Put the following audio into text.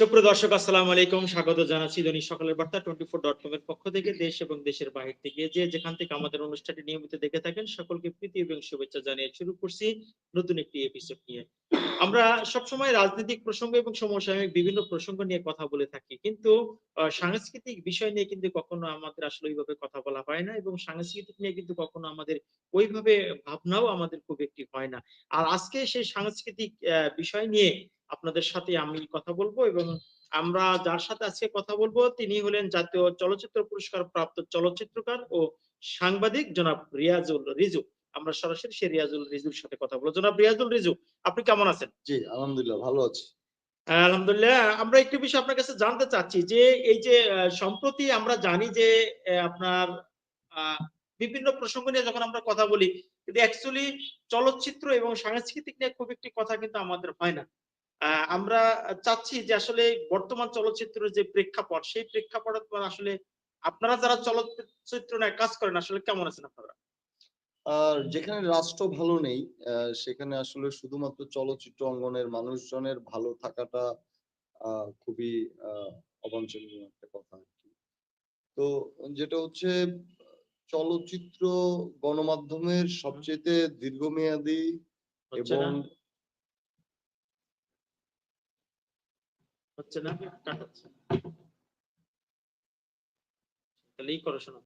সুপ্রিয় দর্শক, আসসালামু আলাইকুম। স্বাগত জানাচ্ছি দৈনিক সকালের বার্তা টোয়েন্টি ফোর ডট কম এর পক্ষ থেকে দেশ এবং দেশের বাহির থেকে। যে যেখান থেকে আমাদের অনুষ্ঠানটি নিয়মিত দেখে থাকেন, সকলকে প্রীতি এবং শুভেচ্ছা জানিয়ে শুরু করছি নতুন একটি এপিসোড নিয়ে। আমরা সবসময় রাজনৈতিক প্রসঙ্গ এবং সমসাময়িক বিভিন্ন প্রসঙ্গ নিয়ে কথা বলে থাকি, কিন্তু সাংস্কৃতিক বিষয় নিয়ে কিন্তু কখনো আমাদের আসলে ওইভাবে কথা বলা হয় না এবং সাংস্কৃতিক নিয়ে কিন্তু কখনো আমাদের ওইভাবে ভাবনাও আমাদের খুব একটি হয় না। আর আজকে সেই সাংস্কৃতিক বিষয় নিয়ে আপনাদের সাথে আমি কথা বলব এবং আমরা যার সাথে আজকে কথা বলব তিনি হলেন জাতীয় চলচ্চিত্র পুরস্কার প্রাপ্ত চলচ্চিত্রকার ও সাংবাদিক জনাব রিয়াজুল রিজু। আমরা সরাসরি সে রিয়াজুল রিজুর সাথে কথা বলব। জনাব রিয়াজুল রিজু আপনি কেমন আছেন? জি আলহামদুলিল্লাহ ভালো আছি। আলহামদুলিল্লাহ আমরা একটু বিষয় আপনার কাছে জানতে চাচ্ছি যে এই যে সম্প্রতি আমরা জানি যে আপনার আহ, বিভিন্ন প্রসঙ্গ নিয়ে যখন আমরা কথা বলি কিন্তু অ্যাকচুয়ালি চলচ্চিত্র এবং সাংস্কৃতিক নিয়ে খুব একটি কথা কিন্তু আমাদের হয় না। আমরা চাচ্ছি যে আসলে বর্তমান চলচ্চিত্রের যে প্রেক্ষাপট সেই প্রেক্ষাপট আসলে আপনারা যারা চলচ্চিত্র নিয়ে কাজ করেন আসলে কেমন আছেন আপনারা? আর যেখানে রাষ্ট্র ভালো নেই সেখানে আসলে শুধুমাত্র চলচ্চিত্র অঙ্গনের মানুষজনের ভালো থাকাটা আহ, খুবই অবাঞ্ছনীয় একটা কথা আর কি। তো যেটা হচ্ছে চলচ্চিত্র গণমাধ্যমের সবচেয়ে দীর্ঘমেয়াদী এবং হচ্ছে না কাটাচ্ছে তাহলে এই করো শোনো